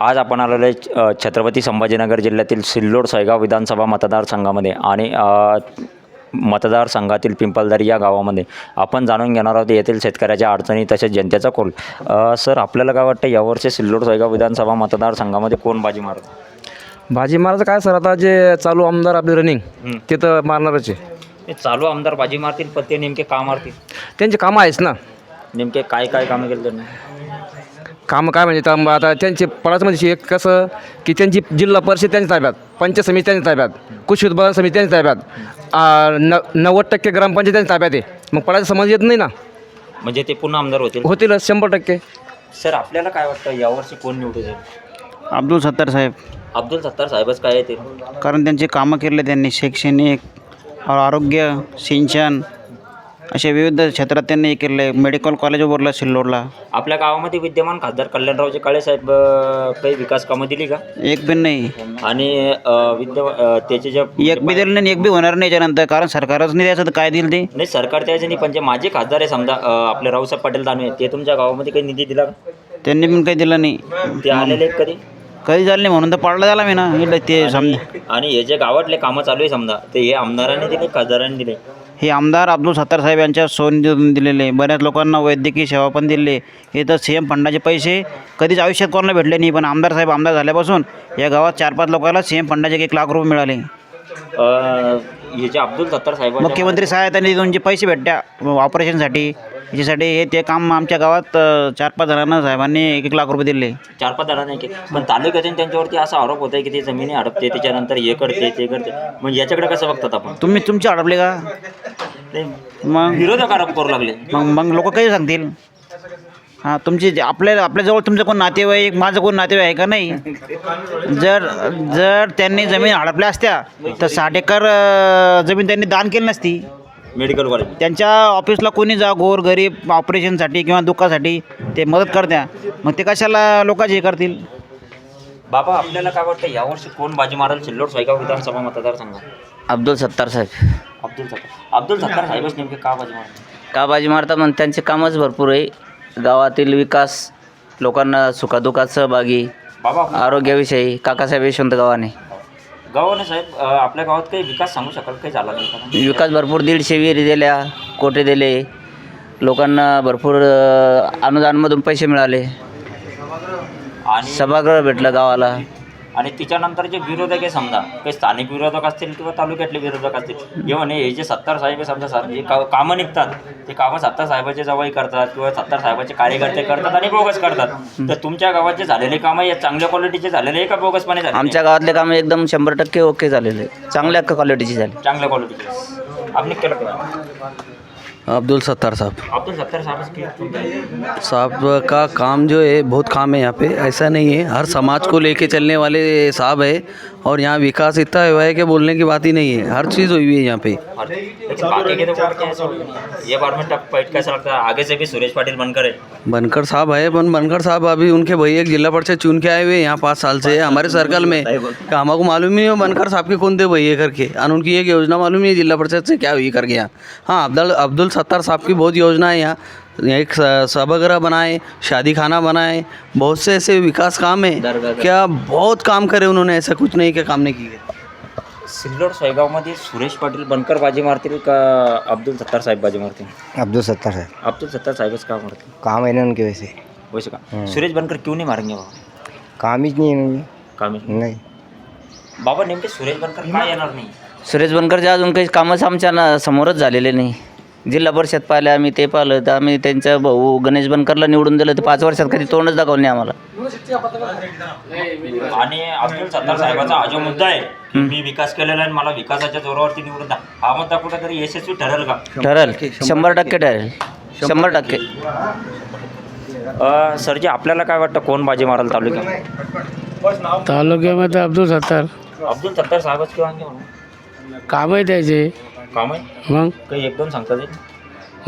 आज आपण आलेलो आहे छत्रपती संभाजीनगर जिल्ह्यातील सिल्लोड सैगाव विधानसभा मतदारसंघामध्ये आणि मतदारसंघातील पिंपलदरी या गावामध्ये. आपण जाणून घेणार आहोत येथील शेतकऱ्याच्या अडचणी तसेच जनतेचा कोल सर आपल्याला काय वाटतं यावर्षी सिल्लोड सैगाव विधानसभा मतदारसंघामध्ये कोण बाजी मारत भाजी मारायचं काय सर? आता जे चालू आमदार आपले रनिंग ते तर मारणारच. आहे चालू आमदार बाजी मारतील पण ते नेमके का मारतील? त्यांचे कामं आहेच ना. नेमके काय काय कामं केलं त्यांनी? कामं काय म्हणजे काम आता त्यांचे पडायचं म्हणजे एक कसं की त्यांची जिल्हा परिषद त्यांच्या ताब्यात पंचायत समिती त्यांच्या ताब्यात कृषी उत्पादन समिती त्यांच्या ताब्यात न नव्वद टक्के ग्रामपंचायत त्यांच्या ताब्यात आहे. मग पडायचं समज येत नाही ना. म्हणजे ते पुन्हा आमदार होतील? होतीलच शंभर टक्के. सर आपल्याला काय वाटतं यावर्षी कोण निवडून येईल? अब्दुल सत्तार साहेब. अब्दुल सत्तार साहेबच काय येतील? कारण त्यांचे कामं केले त्यांनी शैक्षणिक आरोग्य सिंचन असे विविध क्षेत्रात त्यांनी हे केले मेडिकल कॉलेज उभारलं सिल्लोडला आपल्या गावामध्ये विद्यमान खासदार कल्याणरावचे काळे साहेब अ, काही विकास कामं दिली का? एक बी नाही. आणि अ, विद्य अ, त्याचे जे एक बी दिलं नाही एक बी होणार नाही याच्यानंतर. कारण सरकारच नाही द्यायचं तर काय दिलं ते. नाही सरकार त्याचे नाही पण जे माझे खासदार आहे समजा अ, आपले रावसाहेब पाटील दानवे ते तुमच्या गावामध्ये काही निधी दिला का? त्यांनी पण काही दिलं नाही. ते आलेले आहेत कधी? कधी झालं नाही म्हणून तर पाडलं झाला मी ना. इकडं ते समजा. आणि हे जे गावातले कामं चालू आहे समजा ते हे आमदारांनी दिले खासदारांनी दिले? हे आमदार अब्दुल सत्तार साहेब यांच्या सोन दिलेले. बऱ्याच लोकांना वैद्यकीय सेवा पण दिले. हे तर सी एम फंडाचे पैसे कधीच आयुष्यात कोणाला भेटले नाही पण आमदार साहेब आमदार झाल्यापासून या गावात चार पाच लोकांना सी एम फंडाचे एक लाख रुपये मिळाले. हे जे अब्दुल सत्तार साहेब मुख्यमंत्री सहायता निधीतून जे पैसे भेटत्या ऑपरेशनसाठी याच्यासाठी हे ते काम आमच्या गावात चार पाच जणांना साहेबांनी एक एक लाख रुपये दिले. चार पाच जणांनी केले पण तालुक्यातून त्यांच्यावरती असा आरोप होता की ते जमिनी हडपते त्याच्यानंतर हे करते ते करते. मग याच्याकडे कसं बघतात आपण? तुम्ही तुमचे अडपले का? मग? विरोधक आरोप करू लागले. मग मग लोक काही सांगतील? हां तुमची जे- आपल्या आपल्याजवळ तुमचं कोण नातेवाईक माझं कोण नातेवाईक आहे का नाही? जर जर त्यांनी जमीन हडपल्या असत्या तर साठ एकर अ, जमीन त्यांनी दान केली नसती. मेडिकल कॉलेज त्यांच्या ऑफिसला कोणी जा गोर गरीब ऑपरेशनसाठी किंवा दुःखासाठी ते मदत करत्या. मग ते कशाला लोकांचे हे करतील? बाबा आपल्याला काय वाटतं यावर्षी कोण बाजी मारेल? सिल्लोड सोयगाव विधानसभा मतदारसंघात अब्दुल सत्तार साहेब. अब्दुल सत्तार. अब्दुल सत्तार साहेबच नेमके का बाजी मारतात? का बाजी मारतात? म्हणून त्यांचे कामच भरपूर आहे. गावातील विकास लोकांना सुखादुखात सहभागी बाबा आरोग्याविषयी. काकासाहेब यशवंत गव्हाणे. गावाने साहेब अं, आपल्या गावात काही विकास सांगू शकाल? काही झाला नाही का? विकास भरपूर दीडशे विहिरी दिल्या कोटे दिले? लोकांना भरपूर अ, अनुदानमधून पैसे मिळाले. आणि सभागृह भेटलं गावाला. आणि तिच्यानंतर जे विरोधक आहे समजा काही स्थानिक विरोधक असतील किंवा तालुक्यातले विरोधक असतील म्हणे हे जे सत्तार साहेब समजा सा- जे का कामं निघतात. ते कामं सत्तार साहेबाचे जवळ करतात किंवा सत्तार साहेबाचे कार्यकर्ते करतात आणि बोगस करतात. तर तुमच्या गावात जे झालेले कामं हे चांगल्या क्वालिटीचे झालेले आहे का बोगसपणे झाले आमच्या गावातले कामं एकदम शंभर टक्के ओके झालेले. चांगल्या क्वालिटीचे झाले. चांगल्या क्वालिटीचे आपण केलं? अब्दुल सत्तार साहब। अब्दुल सत्तार साहेबच की साहब का काम जो है बहुत काम है यहाँ पे। ऐसा नहीं है। हर समाज को लेके चलने वाले साहब है और यहाँ विकास इतना हुआ है कि बोलने की बात ही नहीं है। हर चीज़ हुई हुई है यहाँ पे। के। ये बार में टप कैसा लगता है आगे से भी सुरेश पाटिल बनकर है। बनकर साहब है बनकर साहब अभी उनके भैया एक जिला परिषद चुन के आए हुए हैं यहाँ पाँच साल से। हमारे सर्कल में कि हमको मालूम ही नहीं हो बनकर साहब के कौन थे भैया करके। और उनकी एक योजना मालूम नहीं है जिला परिषद से क्या हुई करके यहाँ। हाँ अब्दुल अब्दुल सत्तार साहब की बहुत योजना है। यहाँ एक सभागृह बनाए शादी खाना बनाए बहुत से ऐसे विकास काम है। क्या बहुत काम करे उन्होंने ऐसा कुछ नहीं क्या काम नहीं किए। सिल्लोड सोयगावमध्ये सुरेश पाटील बनकर बाजी मारतील का अब्दुल सत्तार साहेब बाजी मारतील? अब्दुल सत्तार साहेब। अब्दुल सत्तार साहेबच का मारतील काम है ना उनके वैसे। वैसे काम सुरेश बनकर क्यों नहीं मारेंगे बाबा काम ही नहीं है कामी नहीं. बाबा नेमके सुरेश बनकर का येणार नाही? सुरेश बनकरचे अजून काही कामच आमच्या समोरच झालेले नाही. जिल्हा परिषद पाहिलं आम्ही ते पाहिलं तर आम्ही त्यांच्या भाऊ गणेश बनकरला निवडून दिलं तर पाच वर्षात कधी तोंडच दाखवलं नाही आम्हाला. आणि अब्दुल सत्तार साहेबाचा हा जो मुद्दा आहे की मी विकास केलेला आहे आणि मला विकासाच्या जोरावरती निवडून द्या हा मुद्दा कुठेतरी यशस्वी ठरेल का? ठरेल. शंभर टक्के ठरेल. शंभर टक्के. अ, सरजी आपल्याला काय वाटतं कोण बाजी मारेल तालुक्यात? तालुक्यामध्ये अब्दुल सत्तार. अब्दुल सत्तार साहेबच किंवा आणखी काम आहे त्याचे. काम आहे? मग? काही एक दोन सांगता येईल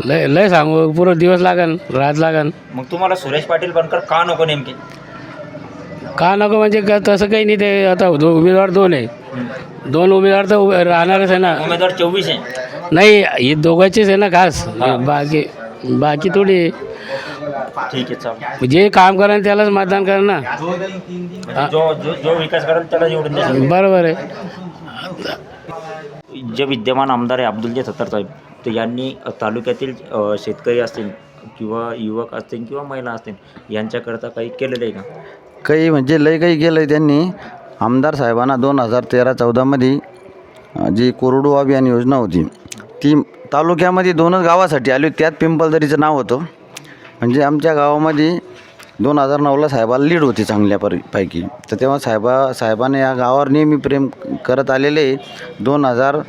लय लय सांगू. पुरं दिवस लागन रात लागन. मग तुम्हाला सुरेश पाटील बनकर का नको नेमके? का नको म्हणजे का तसं काही नाही ते. आता दो उमेदवार दोन आहे. दोन उमेदवार तर उभे राहणारच आहे ना. उमेदवार चोवीस आहे. नाही हे दोघांचेच आहे ना खास. बाकी बाकी थोडी ठीक आहे चालेल. जे काम करेन त्यालाच मतदान करेन ना. जो जो जो विकास करेल त्याला निवडून द्या. बरोबर आहे. जे विद्यमान आमदार आहे अब्दुलजे सत्तार साहेब तर यांनी तालुक्यातील शेतकरी असतील किंवा युवक असतील किंवा महिला असतील यांच्याकरता काही केलेलं आहे का? काही म्हणजे लय काही केलं आहे त्यांनी. आमदार साहेबांना दोन हजार तेरा चौदामध्ये जी कोरडू अभियान योजना होती ती तालुक्यामध्ये दोनच गावासाठी आली त्यात पिंपलदरीचं नाव होतं. म्हणजे आमच्या गावामध्ये दोन हजार नऊला साहेबाला लीड होती चांगल्या परी पैकी. तर तेव्हा साहेबा साहेबाने या गावावर नेहमी प्रेम करत आलेले. दोन हजार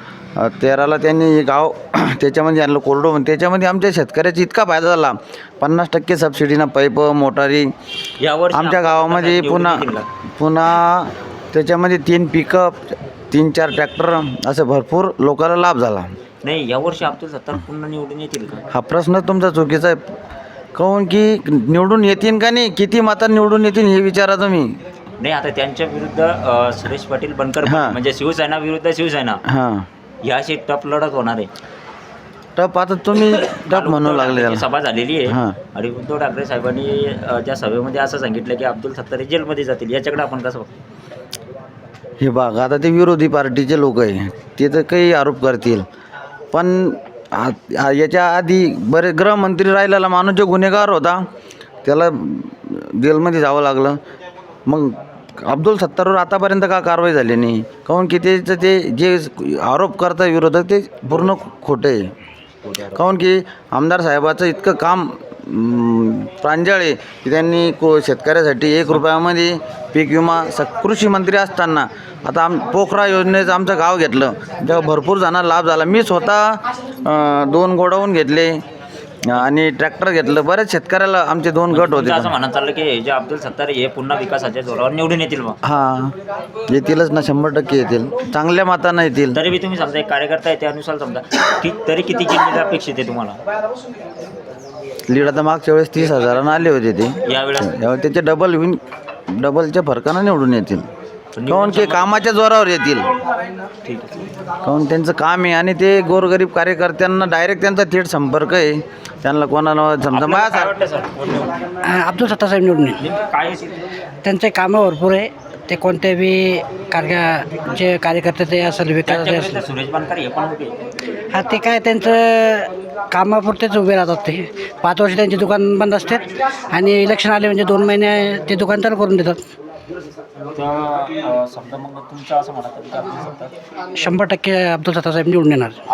तेराला त्यांनी हे गाव त्याच्यामध्ये आणलं कोरडो म्हणून त्याच्यामध्ये आमच्या शेतकऱ्याचा इतका फायदा झाला. पन्नास टक्के सबसिडीनं पाईप मोटारी. यावर्षी आमच्या आपण गावामध्ये पुन्हा? पुन्हा त्याच्यामध्ये तीन पिकअप तीन चार ट्रॅक्टर असं भरपूर लोकांना लाभ झाला. नाही यावर्षी अब्दुल सत्तार पुन्हा निवडून येतील हा प्रश्न तुमचा चुकीचा आहे. काहून की निवडून येतील का नाही? किती माता निवडून येतील हे विचारा तुम्ही. नाही आता त्यांच्या विरुद्ध अ, सुरेश पाटील बनकर हां. म्हणजे शिवसेना विरुद्ध शिवसेना. हां. याशी टप लढत होणार आहे. टप आता तुम्ही टप म्हणू लागले त्याला. सभा झालेली हां. आहे आणि उद्धव ठाकरे साहेबांनी अ, त्या सभेमध्ये असं सांगितलं की अब्दुल सत्तार जेलमध्ये जातील. याच्याकडे आपण कसं बघतो? हे बघ आता ते विरोधी पार्टीचे लोक आहे. ते तर काही आरोप करतील. पण आ- याच्या आधी बरे गृहमंत्री राहिलेला माणूस जो गुन्हेगार होता त्याला जेलमध्ये जावं लागलं. मग अब्दुल सत्तारवर आतापर्यंत का कारवाई झाली नाही? काहून की त्याचं ते जे आरोप करता विरोधक ते पूर्ण खोटं आहे. काहून की आमदार साहेबाचं इतकं काम प्रांजळे त्यांनी को शेतकऱ्यासाठी एक रुपयामध्ये पीक विमा स कृषी मंत्री असताना आता आम पोखरा योजनेचं आमचं गाव घेतलं. तेव्हा भरपूर जणांना लाभ झाला. मी स्वतः दोन गोडाऊन घेतले. आणि ट्रॅक्टर घेतलं. बऱ्याच शेतकऱ्याला आमचे दोन गट होते. तुमचं असं म्हणत चाललं की हे जे अब्दुल सत्तार हे पुन्हा विकासाच्या जोरावर निवडून येतील मग. हां येतीलच ना शंभर टक्के येतील. चांगल्या मातांना येतील. तरी बी तुम्ही समजा एक कार्यकर्ता आहे त्यानुसार समजा की तरी किती जिल्हे अपेक्षित आहे तुम्हाला? लीड आता मागच्या वेळेस तीस हजारानं आले होते ते. यावेळेस? यावेळी त्याचे डबल होईन डबलच्या फरकानं निवडून येतील. काहून की कामाच्या जोरावर येतील? ठीक काहून त्यांचं काम आहे आणि ते गोरगरीब कार्यकर्त्यांना डायरेक्ट त्यांचा थेट संपर्क आहे. त्यांना कोणाला समजा? अब्दुल सत्ता साहेब निवडून? त्यांचे कामं भरपूर आहे. ते कोणत्या बी कार्य जे कार्यकर्ते ते असेल विकास हे. हा ते काय त्यांचं कामापुरतेच उभे राहतात ते. पाच वर्ष त्यांचे दुकान बंद असतात आणि इलेक्शन आले म्हणजे दोन महिने ते दुकान चालू करून देतात. तर समजा मग तुमचं असं म्हणत शंभर टक्के अब्दुल सत्ता साहेब निवडून येणार.